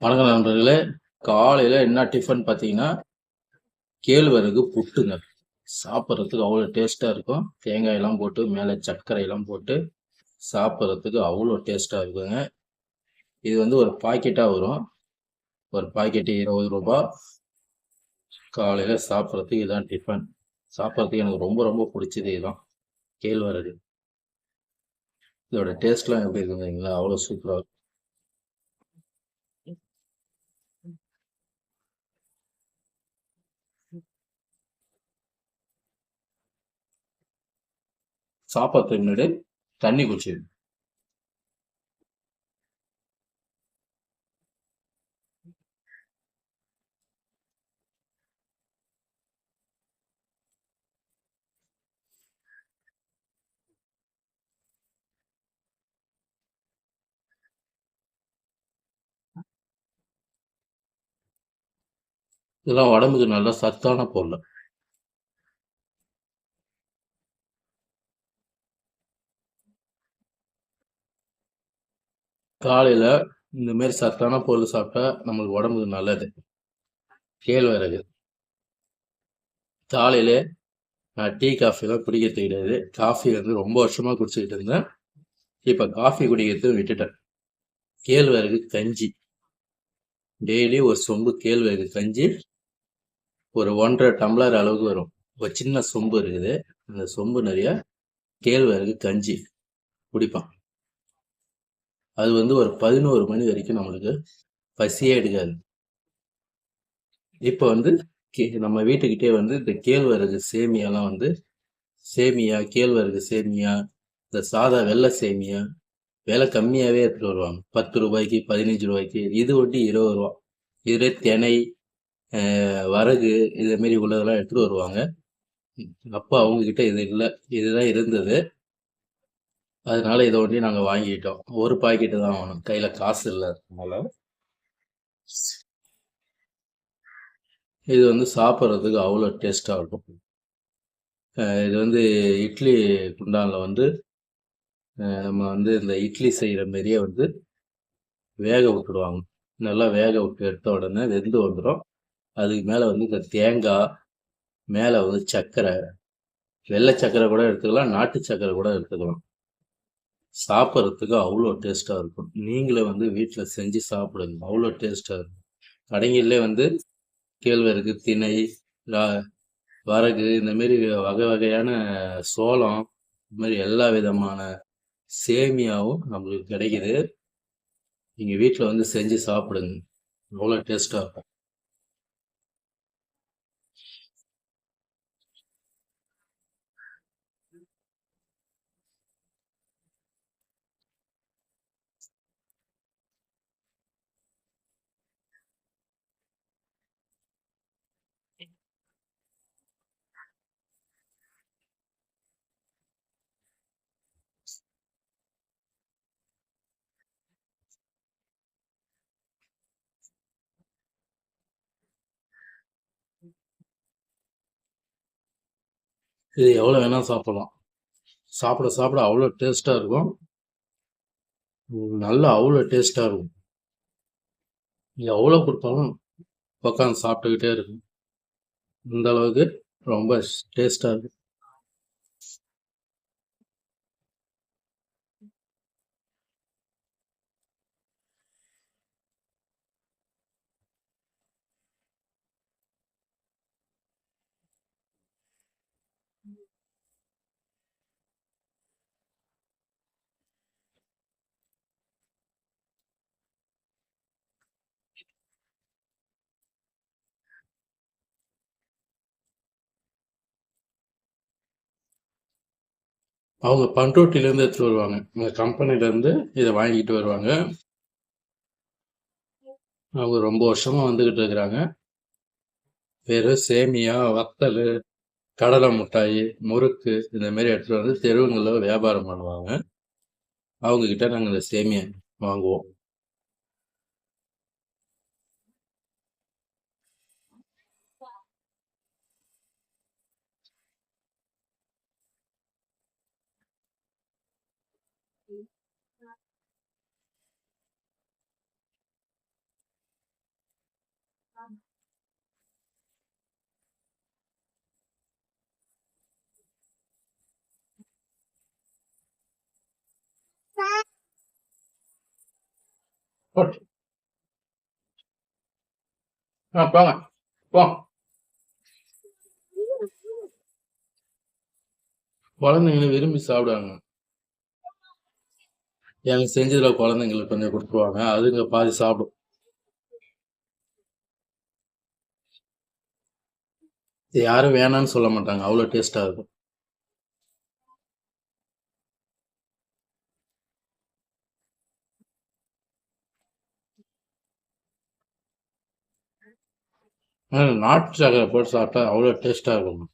வணக்கம் நண்பர்களே. காலையில் என்ன டிஃபன் பார்த்தீங்கன்னா கேழ்வரகு புட்டுங்க. சாப்பிட்றதுக்கு அவ்வளோ டேஸ்ட்டாக இருக்கும். தேங்காயெல்லாம் போட்டு மேலே சர்க்கரையெல்லாம் போட்டு சாப்பிட்றதுக்கு அவ்வளோ டேஸ்ட்டாக இருக்குங்க. இது வந்து ஒரு பாக்கெட்டாக வரும். ஒரு பாக்கெட்டு இருபது ரூபா. காலையில் சாப்பிட்றதுக்கு இதுதான் டிஃபன் சாப்பிட்றதுக்கு எனக்கு ரொம்ப ரொம்ப பிடிச்சது இதுதான். கேழ்வரகு. இதோட டேஸ்ட்லாம் எப்படி இருக்குங்களா அவ்வளோ சூப்பராக இருக்கும். சாப்பாட்டுக்கு முன்னாடி தண்ணி குடிச்சிடும் இதெல்லாம் உடம்புக்கு நல்ல சத்தான பொருள். காலையில் இந்த மாதிரி சத்தான பொருள் சாப்பிட்டா நம்மளுக்கு உடம்புக்கு நல்லது. கேழ்வரகு. காலையில் நான் டீ காஃபிலாம் குடிக்கிறது கிடையாது. காஃபி வந்து ரொம்ப வருஷமாக குடிச்சிக்கிட்டு இருந்தேன். இப்போ காஃபி குடிக்கிறது விட்டுட்டேன். கேழ்வரகு கஞ்சி. டெய்லி ஒரு சொம்பு கேழ்வரகு கஞ்சி. ஒரு ஒன்றரை டம்ளர் அளவுக்கு வரும். ஒரு சின்ன சொம்பு இருக்குது. அந்த சொம்பு நிறைய கேழ்வரகு கஞ்சி குடிப்பான். அது வந்து ஒரு பதினோரு மணி வரைக்கும் நம்மளுக்கு பசியே எடுக்காது. இப்போ வந்து கே நம்ம வீட்டுக்கிட்டே வந்து இந்த கேழ்வரகு சேமியாலாம் வந்து சேமியா கேழ்வரகு சேமியா இந்த சாதா வெள்ளை சேமியா விலை கம்மியாகவே எடுத்துகிட்டு வருவாங்க. பத்து ரூபாய்க்கு பதினஞ்சு ரூபாய்க்கு இது ஒட்டி இருபது ரூபா. இதுவே தினை வரகு மாரி உள்ளதெல்லாம் எடுத்துகிட்டு வருவாங்க. அப்போ அவங்கக்கிட்ட இது இல்லை இதுதான் இருந்தது. அதனால இதை ஒட்டி நாங்கள் வாங்கிட்டோம் ஒரு பாக்கெட்டு தான் வாங்கணும். கையில் காசு இல்லை. இது வந்து சாப்பிட்றதுக்கு அவ்வளோ டேஸ்ட்டாக இருக்கும். இது வந்து இட்லி குண்டானில் வந்து நம்ம வந்து இந்த இட்லி செய்கிற மாரியே வந்து வேக விட்டுடுவாங்க. நல்லா வேக விட்டு எடுத்த உடனே வெந்து வந்துடும் அதுக்கு மேலே வந்து இந்த தேங்காய் மேலே வந்து சர்க்கரை வெள்ளை சர்க்கரை கூட எடுத்துக்கலாம் நாட்டு சர்க்கரை கூட எடுத்துக்கலாம். சாப்பிட்றதுக்கு அவ்வளோ டேஸ்ட்டாக இருக்கும். நீங்களே வந்து வீட்டில் செஞ்சு சாப்பிடுங்க. அவ்வளோ டேஸ்ட்டாக இருக்கும். கடைங்களிலே வந்து கேழ்வரகு திணை வரகு இந்த மாரி வகை வகையான சோளம் இந்தமாரி எல்லா விதமான சேமியாவும் நம்மளுக்கு கிடைக்குது. நீங்கள் வீட்டில் வந்து செஞ்சு சாப்பிடுங்க. அவ்வளோ டேஸ்ட்டாக இருக்கும். இது எவ்வளோ வேணால் சாப்பிடலாம். சாப்பிட சாப்பிட அவ்வளோ டேஸ்ட்டாக இருக்கும். நல்லா அவ்வளோ டேஸ்ட்டாக இருக்கும். எவ்வளோ கொடுத்தாலும் உட்காந்து சாப்பிட்டுக்கிட்டே இருக்கும். இந்த அளவுக்கு ரொம்ப டேஸ்ட்டாக இருக்கும் அவங்க பண்ருட்டிலேருந்து எடுத்துகிட்டு வருவாங்க. இந்த கம்பெனிலேருந்து இதை வாங்கிட்டு வருவாங்க. அவங்க ரொம்ப வருஷமாக வந்துக்கிட்டு இருக்கிறாங்க. வெறும் சேமியா வத்தல் கடலை மிட்டாய் முறுக்கு இந்த மாதிரி எடுத்துகிட்டு வந்து தெருவுங்களில் வியாபாரம் பண்ணுவாங்க. அவங்கக்கிட்ட நாங்கள் இந்த சேமியா வாங்குவோம். போட்டு ஆ போங்க போ குழந்தைங்களை விரும்பி சாப்பிடுவாங்க? எனக்கு செஞ்சதுல குழந்தைங்களுக்கு கொஞ்சம் கொடுத்துருவாங்க. அதுங்க பாதி சாப்பிடும். யாரும் வேணான்னு சொல்ல மாட்டாங்க. அவ்வளோ டேஸ்டா இருக்கும். நாட்டு சக்கரை போட்டு சாப்பிட்டா அவ்வளோ டேஸ்டா இருக்கும்.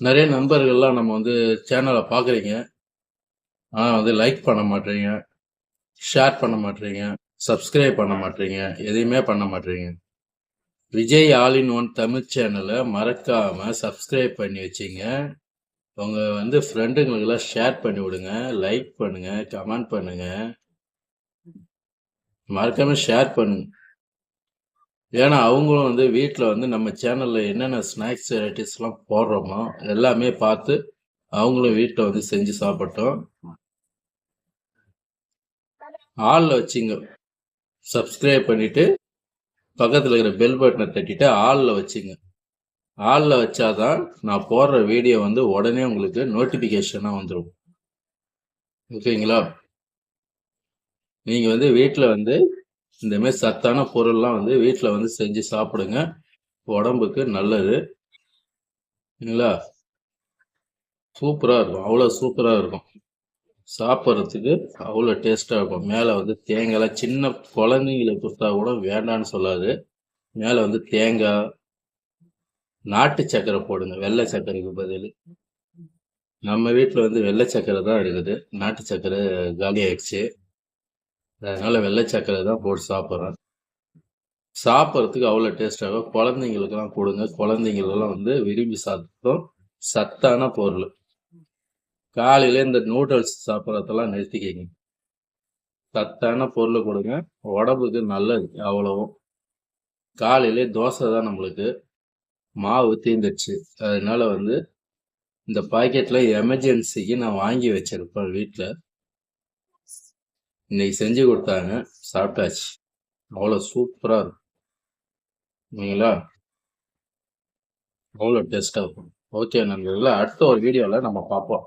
நிறைய நண்பர்கள்லாம் நம்ம வந்து சேனலை பார்க்குறீங்க. ஆனால் வந்து லைக் பண்ண மாட்டீங்க ஷேர் பண்ண மாட்டீங்க சப்ஸ்கிரைப் பண்ண மாட்டீங்க எதையுமே பண்ண மாட்டீங்க. Vijay all in one Tamil சேனலை மறக்காமல் சப்ஸ்கிரைப் பண்ணி வச்சிங்க. உங்கள் வந்து ஃப்ரெண்டுங்களுக்கெல்லாம் ஷேர் பண்ணி விடுங்க லைக் பண்ணுங்கள் கமெண்ட் பண்ணுங்கள் மறக்காமல் ஷேர் பண்ணுங்க. ஏன்னா அவங்களும் வந்து வீட்டில் வந்து நம்ம சேனலில் என்னென்ன ஸ்நாக்ஸ் வெரைட்டிஸ்லாம் போடுறோமோ எல்லாமே பார்த்து அவங்களும் வீட்டில் வந்து செஞ்சு சாப்பிட்டோம். ஆளில் வச்சுங்க. சப்ஸ்கிரைப் பண்ணிவிட்டு பக்கத்தில் இருக்கிற பெல் பட்டனை தட்டிட்டு ஆளில் வச்சுங்க. ஆளில் வச்சாதான் நான் போடுற வீடியோ வந்து உடனே உங்களுக்கு நோட்டிஃபிகேஷனாக வந்துடும் ஓகேங்களா? நீங்கள் வந்து வீட்டில் வந்து இந்தமாரி சத்தான பொருள்லாம் வந்து வீட்டில் வந்து செஞ்சு சாப்பிடுங்க. உடம்புக்கு நல்லது. சரிங்களா சூப்பராக இருக்கும். அவ்வளோ சூப்பராக இருக்கும். சாப்பிட்றதுக்கு அவ்வளோ டேஸ்ட்டாக இருக்கும். மேலே வந்து தேங்காய்லாம் சின்ன குழந்தைங்களை கொடுத்தா கூட வேண்டான்னு சொல்லாது. மேலே வந்து தேங்காய் நாட்டு சக்கரை போடுங்க. வெள்ளை சர்க்கரைக்கு பதில். நம்ம வீட்டில் வந்து வெள்ளை சக்கரை தான் இருக்குது. நாட்டு சக்கரை காலி ஆயிடுச்சு. வெள்ளை சக்கரை தான் போட்டு சாப்பிட்றேன் சாப்பிட்றதுக்கு அவ்வளோ டேஸ்டாக குழந்தைங்களுக்கெல்லாம் கொடுங்க. குழந்தைங்களெல்லாம் வந்து விரும்பி சாப்பிட்டோம் சத்தான பொருள். காலையில் இந்த நூடுல்ஸ் சாப்பிட்றதெல்லாம் நிறுத்திக்கிங்க. சத்தான பொருள் கொடுங்க. உடம்புக்கு நல்லது அவ்வளவும். காலையிலே தோசை தான் நம்மளுக்கு. மாவு தீந்துடுச்சு அதனால வந்து இந்த பாக்கெட்டில் எமர்ஜென்சிக்கு நான் வாங்கி வச்சிருப்பேன் வீட்டில் இன்னைக்கு செஞ்சு கொடுத்தாங்க. சாப்பிட்டாச்சு. அவ்வளோ சூப்பராக இருக்கும் இல்லைங்களா அவ்வளோ டேஸ்ட்டாக இருக்கும். ஓகே நண்பர்களே அடுத்த ஒரு வீடியோவில் நம்ம பார்ப்போம்.